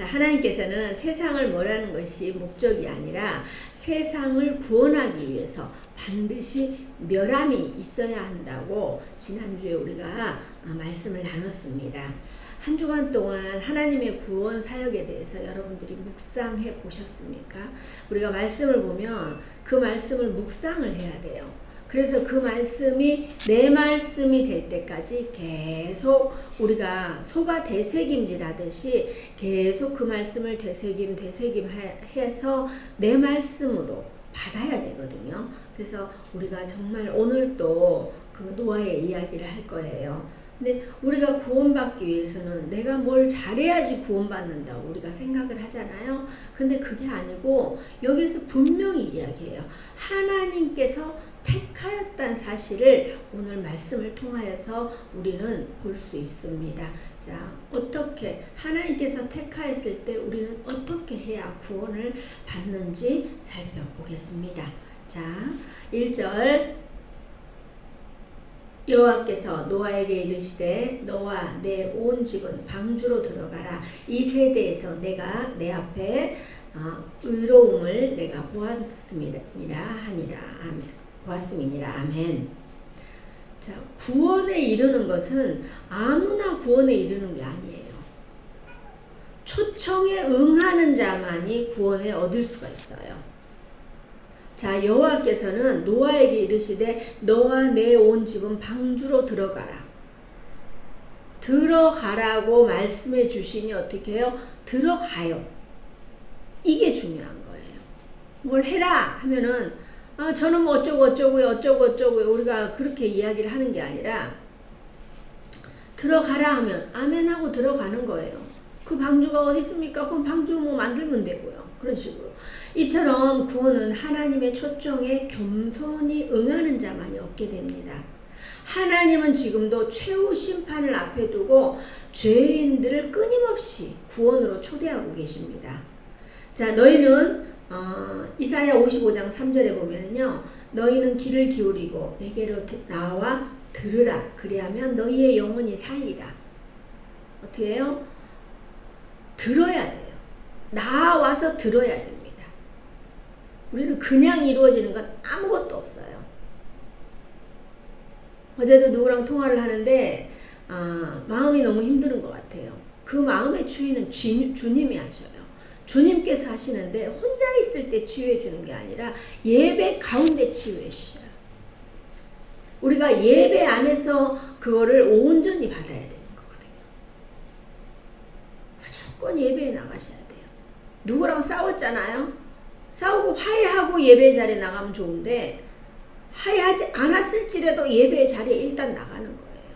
자, 하나님께서는 세상을 뭐라는 것이 목적이 아니라 세상을 구원하기 위해서 반드시 멸함이 있어야 한다고 지난주에 우리가 아, 말씀을 나눴습니다. 한 주간 동안 하나님의 구원 사역에 대해서 여러분들이 묵상해 보셨습니까? 우리가 말씀을 보면 그 말씀을 묵상을 해야 돼요. 그래서 그 말씀이 내 말씀이 될 때까지 계속 우리가 소가 되새김질 하듯이 계속 그 말씀을 되새김 되새김 해서 내 말씀으로 받아야 되거든요. 그래서 우리가 정말 오늘 또그 노아의 이야기를 할 거예요. 근데 우리가 구원받기 위해서는 내가 뭘 잘해야지 구원받는다고 우리가 생각을 하잖아요. 근데 그게 아니고 여기서 분명히 이야기해요. 하나님께서 택하였다는 사실을 오늘 말씀을 통하여서 우리는 볼 수 있습니다. 자, 어떻게 하나님께서 택하였을 때 우리는 어떻게 해야 구원을 받는지 살펴보겠습니다. 자, 1절 여호와께서 노아에게 이르시되 너와 내 온 집은 방주로 들어가라 이 세대에서 내가 내 앞에 어, 의로움을 내가 보았음이라 하니라 아멘 보았음이니라 아멘 자 구원에 이르는 것은 아무나 구원에 이르는 게 아니에요 초청에 응하는 자만이 구원에 얻을 수가 있어요 자 여호와께서는 노아에게 이르시되 너와 내 온 집은 방주로 들어가라. 들어가라고 말씀해 주시니 어떻게 해요? 들어가요. 이게 중요한 거예요. 뭘 해라 하면은 아, 저는 뭐 어쩌고 어쩌고요 어쩌고 어쩌고요 우리가 그렇게 이야기를 하는 게 아니라 들어가라 하면 아멘 하고 들어가는 거예요. 그 방주가 어디 있습니까? 그럼 방주 뭐 만들면 되고요. 그런 식으로. 이처럼 구원은 하나님의 초청에 겸손히 응하는 자만이 얻게 됩니다. 하나님은 지금도 최후 심판을 앞에 두고 죄인들을 끊임없이 구원으로 초대하고 계십니다. 자, 너희는 어, 이사야 55장 3절에 보면은요. 너희는 귀를 기울이고 내게로 나와 들으라. 그리하면 너희의 영혼이 살리라. 어떻게 해요? 들어야 돼요. 나와서 들어야 됩니다. 우리는 그냥 이루어지는 건 아무것도 없어요. 어제도 누구랑 통화를 하는데 아, 마음이 너무 힘든 것 같아요. 그 마음의 주인은 주, 주님이 하셔요. 주님께서 하시는데 혼자 있을 때 치유해 주는 게 아니라 예배 가운데 치유해 주셔요. 우리가 예배 안에서 그거를 온전히 받아야 되는 거거든요. 무조건 예배에 나가셔야 돼요. 누구랑 싸웠잖아요. 싸우고 화해하고 예배 자리에 나가면 좋은데 화해하지 않았을지라도 예배 자리에 일단 나가는 거예요.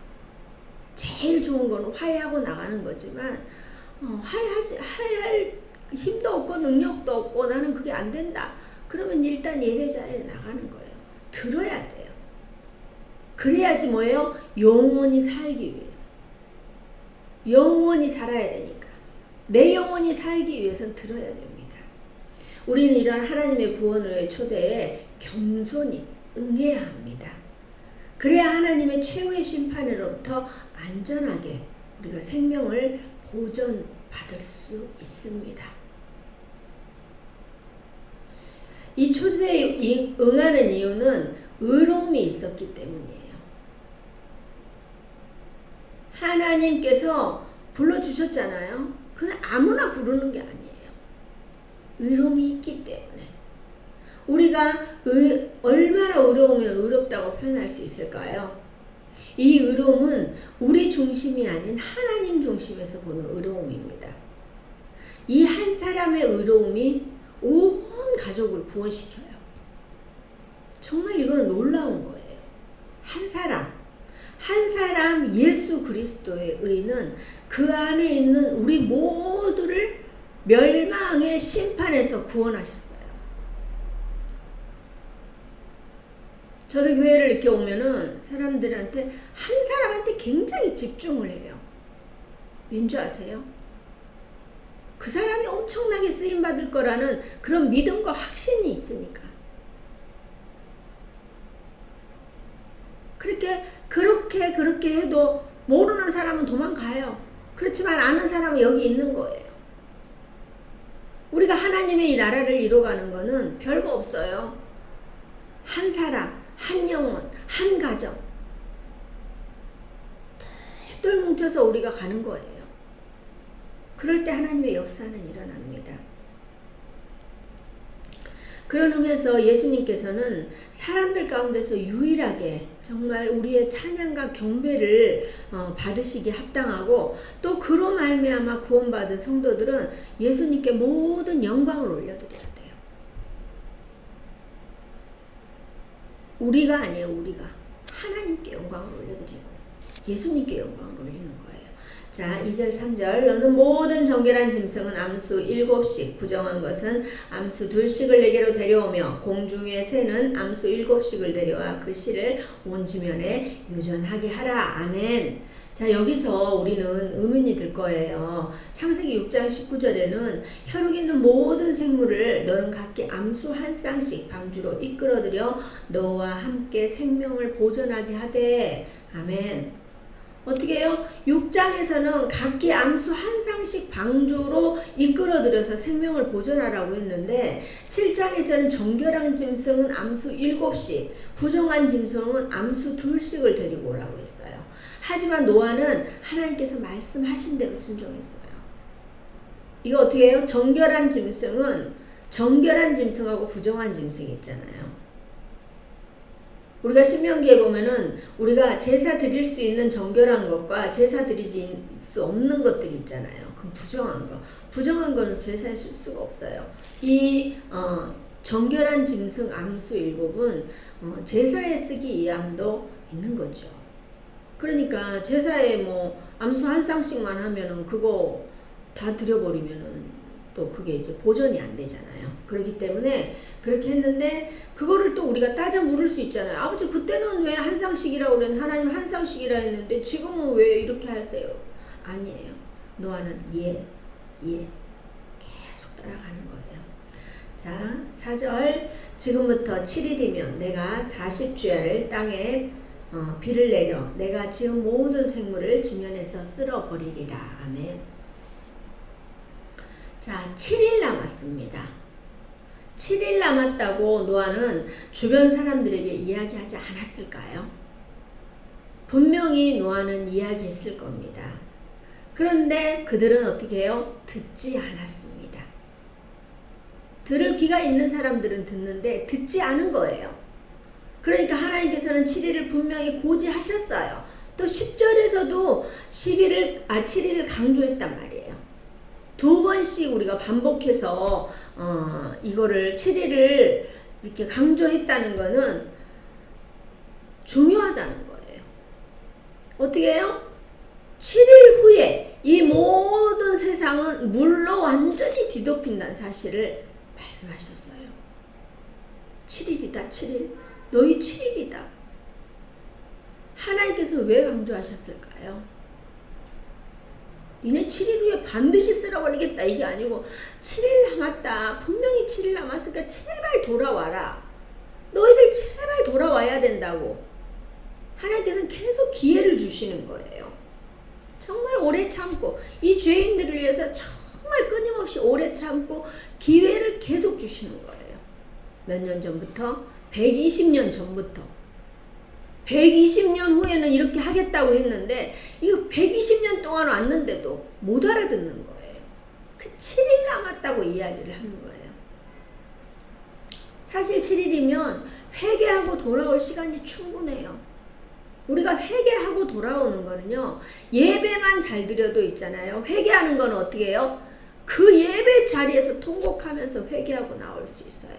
제일 좋은 거는 화해하고 나가는 거지만 어, 화해하지 화해할 힘도 없고 능력도 없고 나는 그게 안 된다. 그러면 일단 예배 자리에 나가는 거예요. 들어야 돼요. 그래야지 뭐예요? 영원히 살기 위해서. 영원히 살아야 되니까. 내 영혼이 살기 위해서는 들어야 됩니다. 우리는 이런 하나님의 구원의 초대에 겸손히 응해야 합니다. 그래야 하나님의 최후의 심판으로부터 안전하게 우리가 생명을 보존받을 수 있습니다. 이 초대에 응하는 이유는 의로움이 있었기 때문이에요. 하나님께서 불러주셨잖아요. 그냥 아무나 부르는 게 아니에요. 의로움이 있기 때문에 우리가 의, 얼마나 의로우면 의롭다고 표현할 수 있을까요? 이 의로움은 우리 중심이 아닌 하나님 중심에서 보는 의로움입니다. 이 한 사람의 의로움이 온 가족을 구원시켜요. 정말 이거는 놀라운 거예요. 한 사람, 한 사람 예수 그리스도의 의는 그 안에 있는 우리 모두를 멸망의 심판에서 구원하셨어요. 저도 교회를 이렇게 오면은 사람들한테 한 사람한테 굉장히 집중을 해요. 왠줄 아세요? 그 사람이 엄청나게 쓰임 받을 거라는 그런 믿음과 확신이 있으니까. 그렇게 그렇게 그렇게 해도 모르는 사람은 도망가요. 그렇지만 아는 사람은 여기 있는 거예요. 우리가 하나님의 이 나라를 이뤄가는 거는 별거 없어요. 한 사람, 한 영혼, 한 가정. 똘똘 뭉쳐서 우리가 가는 거예요. 그럴 때 하나님의 역사는 일어납니다. 그런 의미에서 예수님께서는 사람들 가운데서 유일하게 정말 우리의 찬양과 경배를 어, 받으시기 합당하고 또 그로 말미암아 구원받은 성도들은 예수님께 모든 영광을 올려드려야 돼요. 우리가 아니에요, 우리가 하나님께 영광을 올려드리고 예수님께 영광을 올리는. 자, 2절, 3절. 너는 모든 정결한 짐승은 암수 7씩, 부정한 것은 암수 둘씩을 내게로 데려오며, 공중의 새는 암수 7씩을 데려와 그 씨를 온 지면에 유전하게 하라. 아멘. 자, 여기서 우리는 의문이 들 거예요. 창세기 6장 19절에는 혈육 있는 모든 생물을 너는 각기 암수 한 쌍씩 방주로 이끌어들여 너와 함께 생명을 보존하게 하되. 아멘. 어떻게 해요? 6장에서는 각기 암수 한 상씩 방주로 이끌어들여서 생명을 보존하라고 했는데 7장에서는 정결한 짐승은 암수 7씩, 부정한 짐승은 암수 2씩을 데리고 오라고 했어요. 하지만 노아는 하나님께서 말씀하신 대로 순종했어요. 이거 어떻게 해요? 정결한 짐승은 정결한 짐승하고 부정한 짐승이 있잖아요. 우리가 신명기에 보면은 우리가 제사 드릴 수 있는 정결한 것과 제사 드리지 수 없는 것들이 있잖아요. 그 부정한 거. 부정한 거는 제사에 쓸 수가 없어요. 이 어, 정결한 짐승 암수 일곱은 어, 제사에 쓰기 이함도 있는 거죠. 그러니까 제사에 뭐 암수 한 쌍씩만 하면은 그거 다 드려버리면은 또 그게 이제 보존이 안 되잖아요. 그렇기 때문에 그렇게 했는데 그거를 또 우리가 따져 물을 수 있잖아요. 아버지 그때는 왜한 쌍씩이라고 그랬는데 하나님 한 쌍씩이라 했는데 지금은 왜 이렇게 하세요? 아니에요. 노아는 예, 예 계속 따라가는 거예요. 자, 4절 지금부터 7일이면 내가 40주야를 땅에 어, 비를 내려 내가 지은 모든 생물을 지면에서 쓸어버리리라. 아멘. 자, 7일 남았습니다. 7일 남았다고 노아는 주변 사람들에게 이야기하지 않았을까요? 분명히 노아는 이야기했을 겁니다. 그런데 그들은 어떻게 해요? 듣지 않았습니다. 들을 귀가 있는 사람들은 듣는데 듣지 않은 거예요. 그러니까 하나님께서는 7일을 분명히 고지하셨어요. 또 10절에서도 11을, 아, 7일을 강조했단 말이에요. 두 번씩 우리가 반복해서 어, 이거를 7일을 이렇게 강조했다는 거는 중요하다는 거예요. 어떻게 해요? 7일 후에 이 모든 세상은 물로 완전히 뒤덮인다는 사실을 말씀하셨어요. 7일이다, 7일. 너희 7일이다. 하나님께서 왜 강조하셨을까요? 니네 7일 후에 반드시 쓸어버리겠다. 이게 아니고 7일 남았다. 분명히 7일 남았으니까 제발 돌아와라. 너희들 제발 돌아와야 된다고. 하나님께서는 계속 기회를 주시는 거예요. 정말 오래 참고 이 죄인들을 위해서 정말 끊임없이 오래 참고 기회를 계속 주시는 거예요. 몇 년 전부터? 120년 전부터 120년 후에는 이렇게 하겠다고 했는데 이거 120년 동안 왔는데도 못 알아듣는 거예요. 그 7일 남았다고 이야기를 하는 거예요. 사실 7일이면 회개하고 돌아올 시간이 충분해요. 우리가 회개하고 돌아오는 거는요. 예배만 잘 드려도 있잖아요. 회개하는 건 어떻게 해요? 그 예배 자리에서 통곡하면서 회개하고 나올 수 있어요.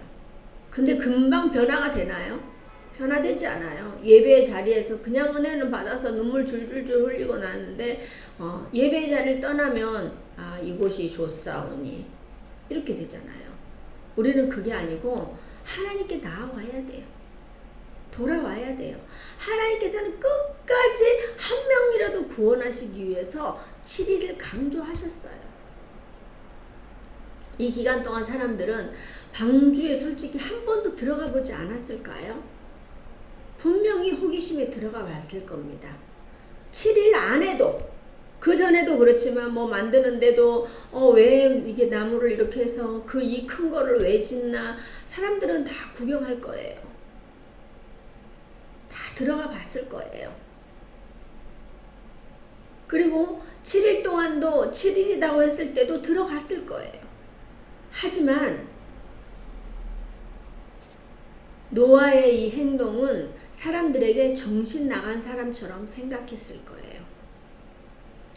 근데 금방 변화가 되나요? 변화되지 않아요. 예배 자리에서 그냥 은혜는 받아서 눈물 줄줄줄 흘리고 나는데 어, 예배 자리를 떠나면 아 이곳이 좋사오니 이렇게 되잖아요. 우리는 그게 아니고 하나님께 나와야 돼요. 돌아와야 돼요. 하나님께서는 끝까지 한 명이라도 구원하시기 위해서 7일을 강조하셨어요. 이 기간 동안 사람들은 방주에 솔직히 한 번도 들어가 보지 않았을까요? 분명히 호기심에 들어가 봤을 겁니다. 7일 안에도 그 전에도 그렇지만 뭐 만드는데도 어 왜 이게 나무를 이렇게 해서 그 이 큰 거를 왜 짓나 사람들은 다 구경할 거예요. 다 들어가 봤을 거예요. 그리고 7일 동안도 7일이라고 했을 때도 들어갔을 거예요. 하지만 노아의 이 행동은 사람들에게 정신 나간 사람처럼 생각했을 거예요.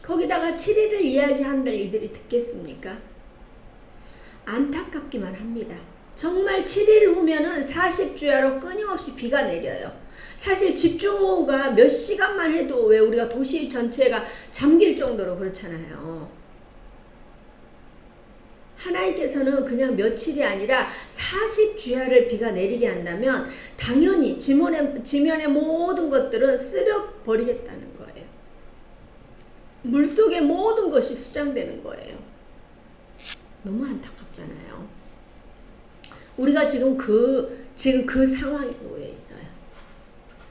거기다가 7일을 이야기한들 이들이 듣겠습니까? 안타깝기만 합니다. 정말 7일 후면은 40주야로 끊임없이 비가 내려요. 사실 집중호우가 몇 시간만 해도 왜 우리가 도시 전체가 잠길 정도로 그렇잖아요. 하나님께서는 그냥 며칠이 아니라 40주야를 비가 내리게 한다면 당연히 지면의, 지면의 모든 것들은 쓸어 버리겠다는 거예요. 물 속의 모든 것이 수장되는 거예요. 너무 안타깝잖아요. 우리가 지금 그, 지금 그 상황에 놓여 있어요.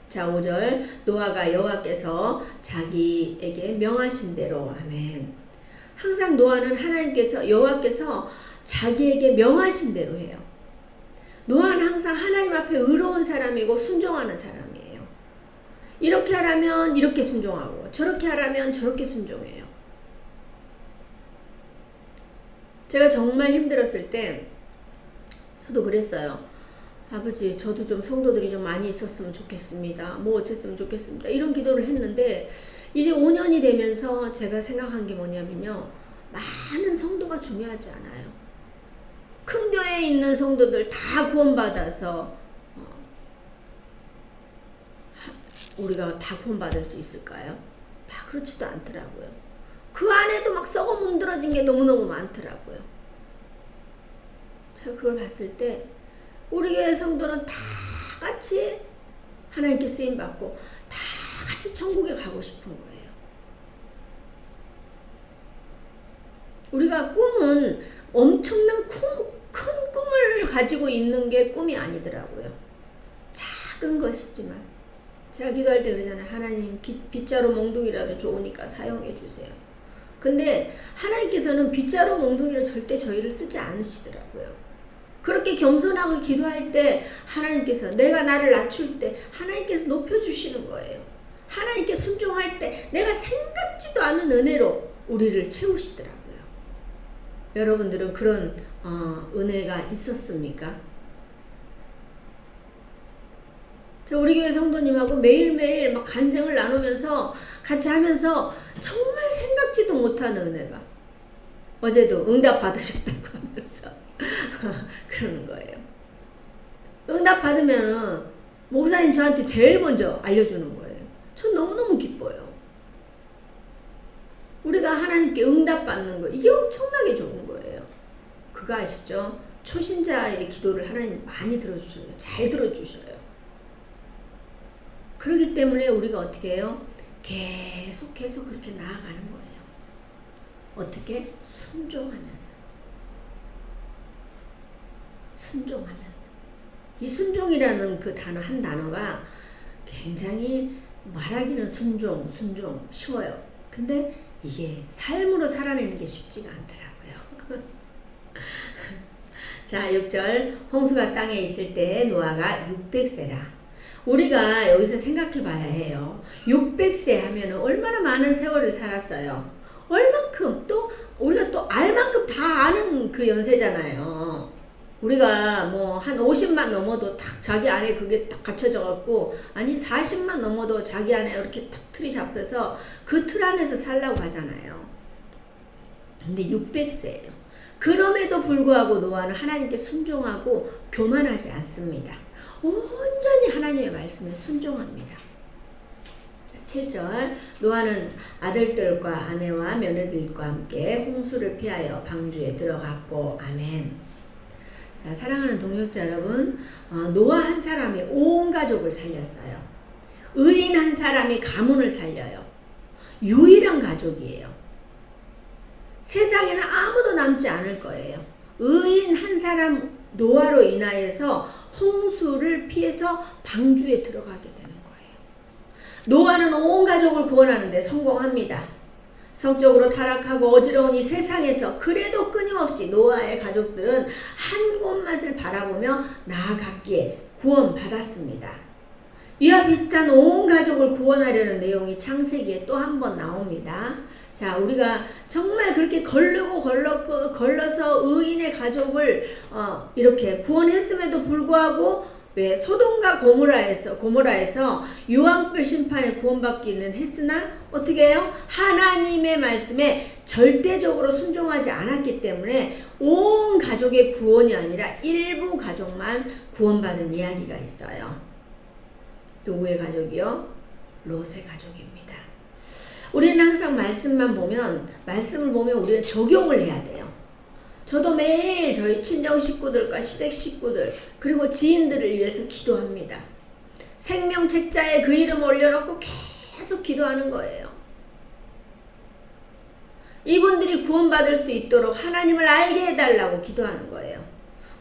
자, 5절. 노아가 여호와께서 자기에게 명하신 대로, 아멘. 항상 노아는 하나님께서 여호와께서 자기에게 명하신 대로 해요. 노아는 항상 하나님 앞에 의로운 사람이고 순종하는 사람이에요. 이렇게 하라면 이렇게 순종하고 저렇게 하라면 저렇게 순종해요. 제가 정말 힘들었을 때 저도 그랬어요. 아버지, 저도 좀 성도들이 좀 많이 있었으면 좋겠습니다. 뭐 어쨌으면 좋겠습니다. 이런 기도를 했는데 이제 5년이 되면서 제가 생각한 게 뭐냐면요. 많은 성도가 중요하지 않아요. 큰 교회에 있는 성도들 다 구원받아서 어, 우리가 다 구원받을 수 있을까요? 다 그렇지도 않더라고요. 그 안에도 막 썩어 문드러진 게 너무너무 많더라고요. 제가 그걸 봤을 때 우리 교회 성도는 다 같이 하나님께 쓰임 받고 다 같이 천국에 가고 싶은 거예요. 우리가 꿈은 엄청난 큰, 큰 꿈을 가지고 있는 게 꿈이 아니더라고요. 작은 것이지만 제가 기도할 때 그러잖아요. 하나님 빗자루 몽둥이라도 좋으니까 사용해 주세요. 근데 하나님께서는 빗자루 몽둥이로 절대 저희를 쓰지 않으시더라고요. 그렇게 겸손하고 기도할 때 하나님께서 내가 나를 낮출 때 하나님께서 높여주시는 거예요. 하나님께 순종할 때 내가 생각지도 않은 은혜로 우리를 채우시더라고요. 여러분들은 그런 어, 은혜가 있었습니까? 저 우리 교회 성도님하고 매일매일 막 간증을 나누면서 같이 하면서 정말 생각지도 못하는 은혜가 어제도 응답 받으셨다고 하면서 그러는 거예요. 응답 받으면은 목사님 저한테 제일 먼저 알려주는 거예요. 전 너무너무 기뻐요. 우리가 하나님께 응답 받는 거 이게 엄청나게 좋은 거예요. 그거 아시죠? 초신자의 기도를 하나님 많이 들어주셔요. 잘 들어주셔요. 그렇기 때문에 우리가 어떻게 해요? 계속 계속 그렇게 나아가는 거예요. 어떻게? 순종하면서. 순종하면서. 이 순종이라는 그 단어 한 단어가 굉장히 말하기는 순종, 순종 쉬워요. 근데 이게 삶으로 살아내는 게 쉽지가 않더라고요. 자, 6절. 홍수가 땅에 있을 때 노아가 600세라. 우리가 여기서 생각해 봐야 해요. 600세 하면 얼마나 많은 세월을 살았어요. 얼만큼 또 우리가 또 알만큼 다 아는 그 연세잖아요. 우리가 뭐 한 50만 넘어도 딱 자기 안에 그게 딱 갇혀져 갖고 아니 40만 넘어도 자기 안에 이렇게 딱 틀이 잡혀서 그 틀 안에서 살라고 하잖아요. 근데 600세예요. 그럼에도 불구하고 노아는 하나님께 순종하고 교만하지 않습니다. 온전히 하나님의 말씀에 순종합니다. 7절 노아는 아들들과 아내와 며느리들과 함께 홍수를 피하여 방주에 들어갔고 아멘. 자, 사랑하는 동역자 여러분, 어, 노아 한 사람이 온 가족을 살렸어요. 의인 한 사람이 가문을 살려요. 유일한 가족이에요. 세상에는 아무도 남지 않을 거예요. 의인 한 사람 노아로 인하여서 홍수를 피해서 방주에 들어가게 되는 거예요. 노아는 온 가족을 구원하는데 성공합니다. 성적으로 타락하고 어지러운 이 세상에서 그래도 끊임없이 노아의 가족들은 한 곳맛을 바라보며 나아갔기에 구원받았습니다. 이와 비슷한 온 가족을 구원하려는 내용이 창세기에 또 한 번 나옵니다. 자, 우리가 정말 그렇게 걸르고 걸러, 걸러서 의인의 가족을 어, 이렇게 구원했음에도 불구하고 왜 소돔과 고모라에서 고모라에서 유황불 심판에 구원받기는 했으나 어떻게 해요? 하나님의 말씀에 절대적으로 순종하지 않았기 때문에 온 가족의 구원이 아니라 일부 가족만 구원받은 이야기가 있어요. 누구의 가족이요? 롯의 가족입니다. 우리는 항상 말씀만 보면 말씀을 보면 우리는 적용을 해야 돼요. 저도 매일 저희 친정 식구들과 시댁 식구들 그리고 지인들을 위해서 기도합니다. 생명책자에 그 이름 올려놓고 계속 기도하는 거예요. 이분들이 구원받을 수 있도록 하나님을 알게 해달라고 기도하는 거예요.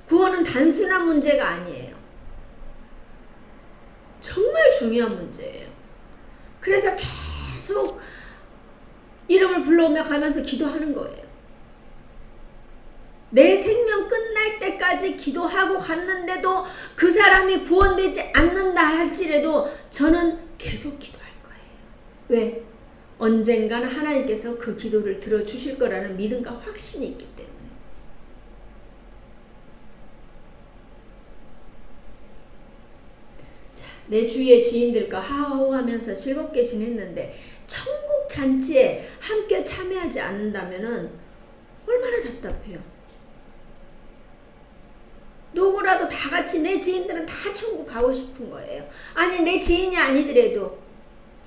구원은 단순한 문제가 아니에요. 정말 중요한 문제예요. 그래서 계속 이름을 불러오며 가면서 기도하는 거예요. 내 생명 끝날 때까지 기도하고 갔는데도 그 사람이 구원되지 않는다 할지라도 저는 계속 기도할 거예요. 왜? 언젠가는 하나님께서 그 기도를 들어주실 거라는 믿음과 확신이 있기 때문에. 자, 내 주위의 지인들과 하하호하면서 즐겁게 지냈는데 천국 잔치에 함께 참여하지 않는다면은 얼마나 답답해요. 누구라도 다 같이 내 지인들은 다 천국 가고 싶은 거예요. 아니 내 지인이 아니더라도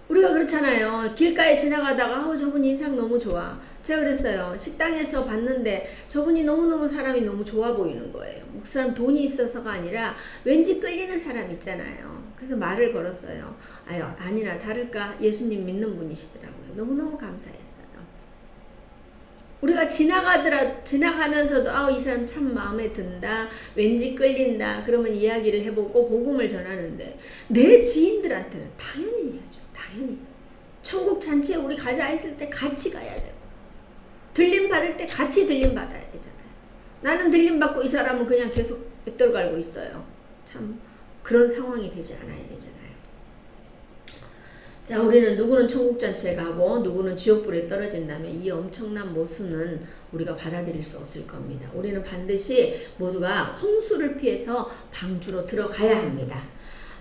우리가 그렇잖아요. 길가에 지나가다가 아우 저분 인상 너무 좋아. 제가 그랬어요. 식당에서 봤는데 저분이 너무너무 사람이 너무 좋아 보이는 거예요. 그 사람 돈이 있어서가 아니라 왠지 끌리는 사람 있잖아요. 그래서 말을 걸었어요. 아유 아니나 다를까 예수님 믿는 분이시더라고요. 너무너무 감사했어요. 우리가 지나가더라 지나가면서도 아우 이 사람 참 마음에 든다 왠지 끌린다 그러면 이야기를 해보고 복음을 전하는데 내 지인들한테는 당연히 해야죠. 당연히. 천국 잔치에 우리 가자 했을 때 같이 가야 되고 들림 받을 때 같이 들림 받아야 되잖아요. 나는 들림 받고 이 사람은 그냥 계속 뱃돌 갈고 있어요. 참 그런 상황이 되지 않아야 되잖아요 자, 우리는 누구는 천국 잔치에 가고 누구는 지옥불에 떨어진다면 이 엄청난 모순은 우리가 받아들일 수 없을 겁니다. 우리는 반드시 모두가 홍수를 피해서 방주로 들어가야 합니다.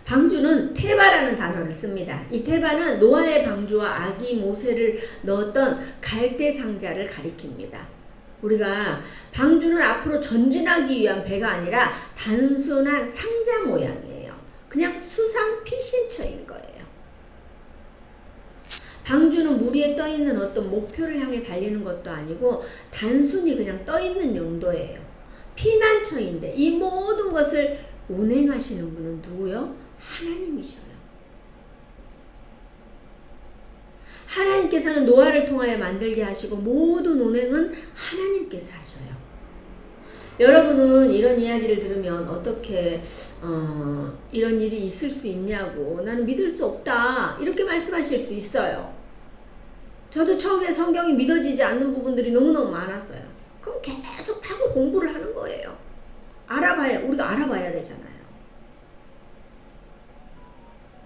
방주는 테바라는 단어를 씁니다. 이 테바는 노아의 방주와 아기 모세를 넣었던 갈대 상자를 가리킵니다. 우리가 방주는 앞으로 전진하기 위한 배가 아니라 단순한 상자 모양이에요. 그냥 수상 피신처인 거예요. 방주는 물 위에 떠 있는 어떤 목표를 향해 달리는 것도 아니고 단순히 그냥 떠 있는 용도예요. 피난처인데 이 모든 것을 운행하시는 분은 누구요? 하나님이셔요. 하나님께서는 노아를 통하여 만들게 하시고 모든 운행은 하나님께서 하셔요. 여러분은 이런 이야기를 들으면 어떻게 어, 이런 일이 있을 수 있냐고 나는 믿을 수 없다 이렇게 말씀하실 수 있어요. 저도 처음에 성경이 믿어지지 않는 부분들이 너무너무 많았어요. 그럼 계속 파고 공부를 하는 거예요. 알아봐야 우리가 알아봐야 되잖아요.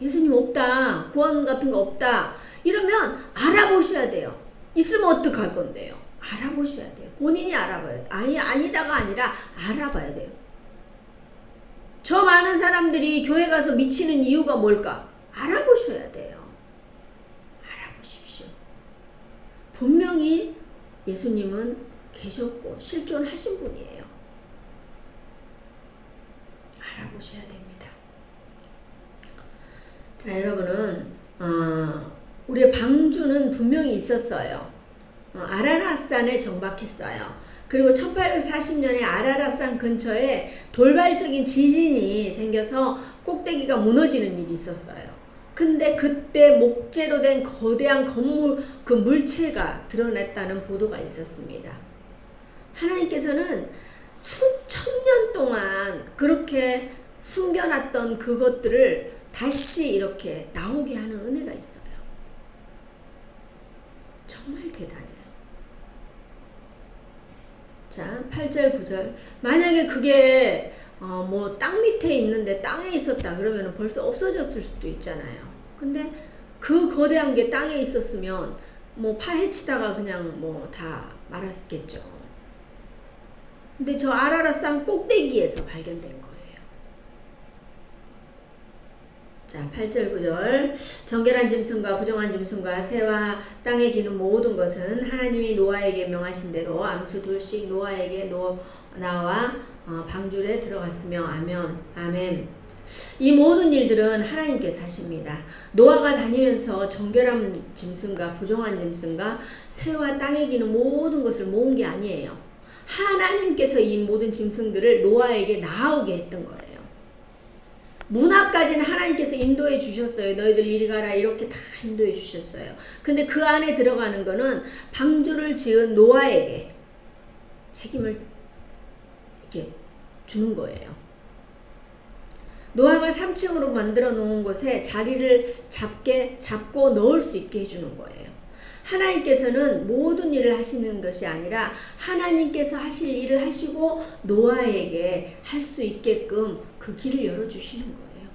예수님 없다 구원 같은 거 없다 이러면 알아보셔야 돼요. 있으면 어떡할 건데요? 알아보셔야 돼요. 본인이 알아봐야 돼요. 아니, 아니다가 아니라 알아봐야 돼요. 저 많은 사람들이 교회 가서 미치는 이유가 뭘까? 알아보셔야 돼요. 알아보십시오. 분명히 예수님은 계셨고 실존하신 분이에요. 알아보셔야 됩니다. 자, 여러분은 어, 우리의 방주는 분명히 있었어요. 어, 아라라산에 정박했어요. 그리고 1840년에 아라라산 근처에 돌발적인 지진이 생겨서 꼭대기가 무너지는 일이 있었어요. 근데 그때 목재로 된 거대한 건물 그 물체가 드러냈다는 보도가 있었습니다. 하나님께서는 수천 년 동안 그렇게 숨겨놨던 그것들을 다시 이렇게 나오게 하는 은혜가 있어요. 정말 대단해요. 자, 8절, 9절. 만약에 그게 어, 뭐 땅 밑에 있는데 땅에 있었다 그러면 벌써 없어졌을 수도 있잖아요. 근데 그 거대한 게 땅에 있었으면 뭐 파헤치다가 그냥 뭐 다 말았겠죠. 근데 저 아라라 산 꼭대기에서 발견된 거예요. 자, 8절 9절 정결한 짐승과 부정한 짐승과 새와 땅에 기는 모든 것은 하나님이 노아에게 명하신 대로 암수 둘씩 노아에게 노 나와 어, 방줄에 들어갔으며 아멘 아멘 이 모든 일들은 하나님께서 하십니다. 노아가 다니면서 정결한 짐승과 부정한 짐승과 새와 땅에 기는 모든 것을 모은 게 아니에요. 하나님께서 이 모든 짐승들을 노아에게 나오게 했던 거예요. 문 앞까지는 하나님께서 인도해 주셨어요. 너희들 이리 가라 이렇게 다 인도해 주셨어요. 근데 그 안에 들어가는 거는 방주를 지은 노아에게 책임을 이렇게 주는 거예요. 노아가 3층으로 만들어 놓은 곳에 자리를 잡게 잡고 넣을 수 있게 해주는 거예요. 하나님께서는 모든 일을 하시는 것이 아니라 하나님께서 하실 일을 하시고 노아에게 할 수 있게끔 그 길을 열어주시는 거예요.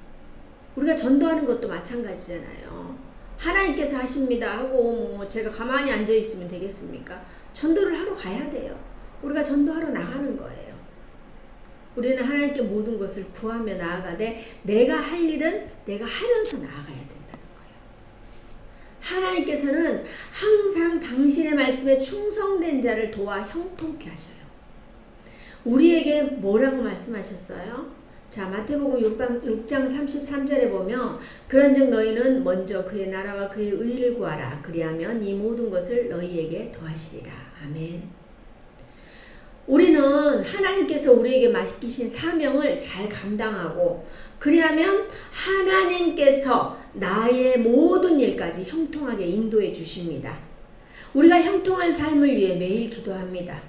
우리가 전도하는 것도 마찬가지잖아요. 하나님께서 하십니다 하고 뭐 제가 가만히 앉아 있으면 되겠습니까? 전도를 하러 가야 돼요. 우리가 전도하러 나가는 거예요. 우리는 하나님께 모든 것을 구하며 나아가되 내가 할 일은 내가 하면서 나아가야 된다는 거예요. 하나님께서는 항상 당신의 말씀에 충성된 자를 도와 형통케 하셔요. 우리에게 뭐라고 말씀하셨어요? 자, 마태복음 6장, 6장 33절에 보면 그런즉 너희는 먼저 그의 나라와 그의 의를 구하라. 그리하면 이 모든 것을 너희에게 더하시리라. 아멘. 우리는 하나님께서 우리에게 맡기신 사명을 잘 감당하고 그리하면 하나님께서 나의 모든 일까지 형통하게 인도해 주십니다. 우리가 형통한 삶을 위해 매일 기도합니다.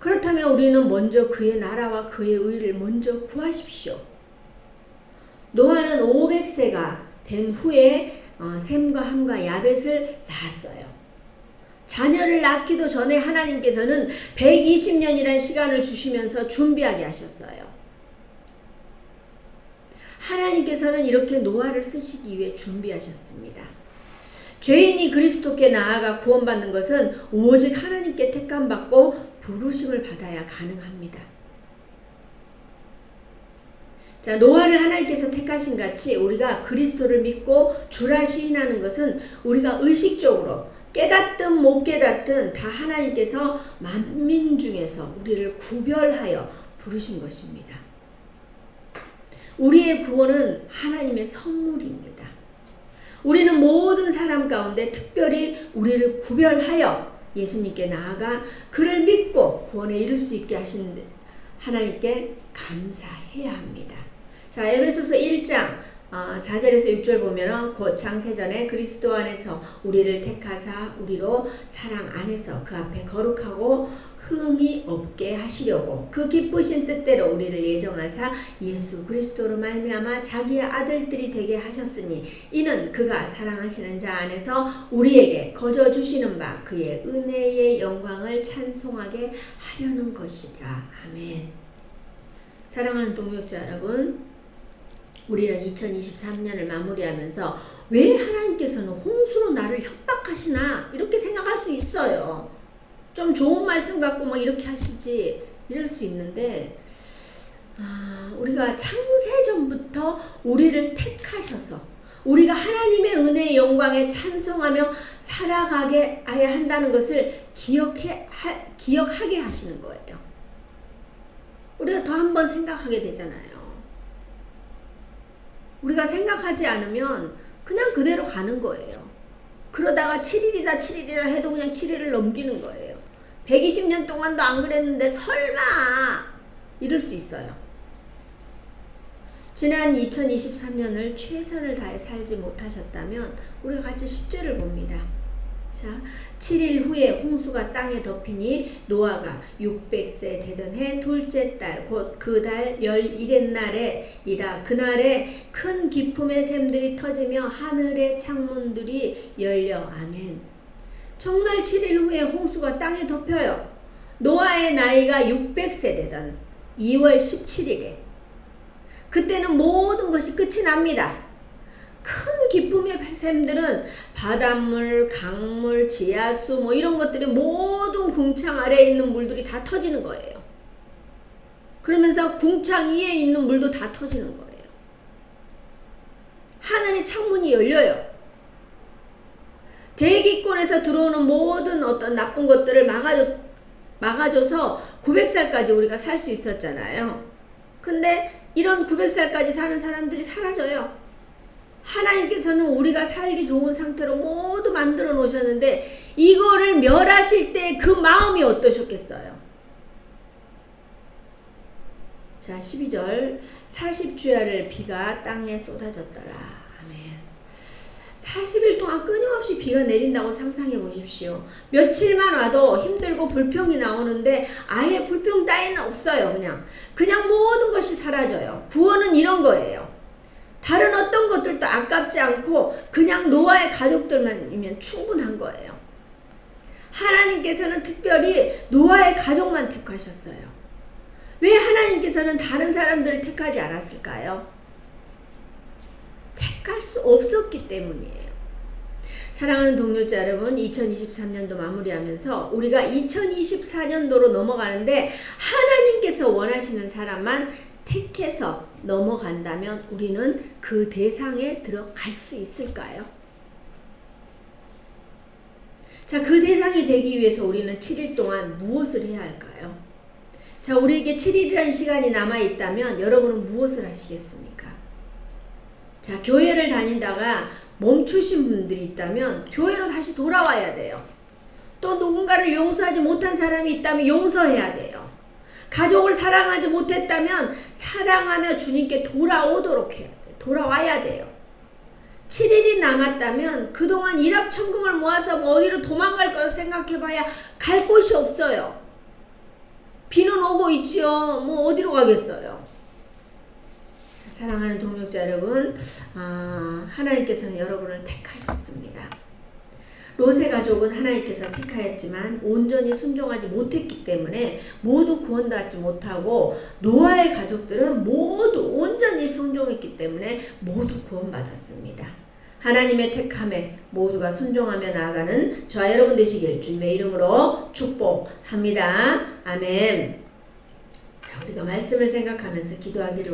그렇다면 우리는 먼저 그의 나라와 그의 의를 먼저 구하십시오. 노아는 500세가 된 후에 어, 셈과 함과 야벳을 낳았어요. 자녀를 낳기도 전에 하나님께서는 120년이라는 시간을 주시면서 준비하게 하셨어요. 하나님께서는 이렇게 노아를 쓰시기 위해 준비하셨습니다. 죄인이 그리스도께 나아가 구원받는 것은 오직 하나님께 택함받고 부르심을 받아야 가능합니다. 자, 노아를 하나님께서 택하신 같이 우리가 그리스도를 믿고 주라 시인하는 것은 우리가 의식적으로 깨닫든 못 깨닫든 다 하나님께서 만민 중에서 우리를 구별하여 부르신 것입니다. 우리의 구원은 하나님의 선물입니다. 우리는 모든 사람 가운데 특별히 우리를 구별하여 예수님께 나아가 그를 믿고 구원에 이를 수 있게 하신 하나님께 감사해야 합니다. 자, 에베소서 1장 어, 4절에서 6절 보면은 곧 창세전에 그리스도 안에서 우리를 택하사 우리로 사랑 안에서 그 앞에 거룩하고 흠이 없게 하시려고 그 기쁘신 뜻대로 우리를 예정하사 예수 그리스도로 말미암아 자기의 아들들이 되게 하셨으니 이는 그가 사랑하시는 자 안에서 우리에게 거저 주시는 바 그의 은혜의 영광을 찬송하게 하려는 것이라 아멘. 사랑하는 동역자 여러분, 우리는 2023년을 마무리하면서 왜 하나님께서는 홍수로 나를 협박하시나 이렇게 생각할 수 있어요. 좀 좋은 말씀 갖고 막 이렇게 하시지 이럴 수 있는데 아, 우리가 창세전부터 우리를 택하셔서 우리가 하나님의 은혜의 영광에 찬송하며 살아가게 해야 한다는 것을 기억해 하, 기억하게 하시는 거예요. 우리가 더 한번 생각하게 되잖아요. 우리가 생각하지 않으면 그냥 그대로 가는 거예요. 그러다가 7일이다 7일이다 해도 그냥 7일을 넘기는 거예요. 120년 동안도 안 그랬는데 설마 이럴 수 있어요. 지난 2023년을 최선을 다해 살지 못하셨다면 우리가 같이 10절을 봅니다. 자, 7일 후에 홍수가 땅에 덮이니 노아가 600세 되던 해 둘째 달 곧 그 달 11의 날에 이라 그날에 큰 기품의 샘들이 터지며 하늘의 창문들이 열려 아멘. 정말 7일 후에 홍수가 땅에 덮여요. 노아의 나이가 600세대던 2월 17일에 그때는 모든 것이 끝이 납니다. 큰 기쁨의 샘들은 바닷물, 강물, 지하수 뭐 이런 것들이 모든 궁창 아래에 있는 물들이 다 터지는 거예요. 그러면서 궁창 위에 있는 물도 다 터지는 거예요. 하늘의 창문이 열려요. 대기권에서 들어오는 모든 어떤 나쁜 것들을 막아줘, 막아줘서 900살까지 우리가 살 수 있었잖아요. 근데 이런 900살까지 사는 사람들이 사라져요. 하나님께서는 우리가 살기 좋은 상태로 모두 만들어 놓으셨는데 이거를 멸하실 때 그 마음이 어떠셨겠어요? 자, 12절 40주야를 비가 땅에 쏟아졌더라. 아멘. 40일 동안 끊임없이 비가 내린다고 상상해 보십시오. 며칠만 와도 힘들고 불평이 나오는데 아예 불평 따위는 없어요. 그냥 그냥 모든 것이 사라져요. 구원은 이런 거예요. 다른 어떤 것들도 아깝지 않고 그냥 노아의 가족들만이면 충분한 거예요. 하나님께서는 특별히 노아의 가족만 택하셨어요. 왜 하나님께서는 다른 사람들을 택하지 않았을까요? 택할 수 없었기 때문이에요. 사랑하는 동료자 여러분, 2023년도 마무리하면서 우리가 2024년도로 넘어가는데 하나님께서 원하시는 사람만 택해서 넘어간다면 우리는 그 대상에 들어갈 수 있을까요? 자, 그 대상이 되기 위해서 우리는 7일 동안 무엇을 해야 할까요? 자, 우리에게 7일이라는 시간이 남아 있다면 여러분은 무엇을 하시겠습니까? 자, 교회를 다니다가 멈추신 분들이 있다면 교회로 다시 돌아와야 돼요. 또 누군가를 용서하지 못한 사람이 있다면 용서해야 돼요. 가족을 사랑하지 못했다면 사랑하며 주님께 돌아오도록 해야 돼요. 돌아와야 돼요. 7일이 남았다면 그동안 일합천금을 모아서 뭐 어디로 도망갈 걸 생각해봐야 갈 곳이 없어요. 비는 오고 있지요. 뭐 어디로 가겠어요. 사랑하는 동역자 여러분, 아, 하나님께서는 여러분을 택하셨습니다. 롯의 가족은 하나님께서 택하였지만 온전히 순종하지 못했기 때문에 모두 구원받지 못하고 노아의 가족들은 모두 온전히 순종했기 때문에 모두 구원받았습니다. 하나님의 택함에 모두가 순종하며 나아가는 저와 여러분 되시길 주님의 이름으로 축복합니다. 아멘. 자, 우리가 말씀을 생각하면서 기도하기를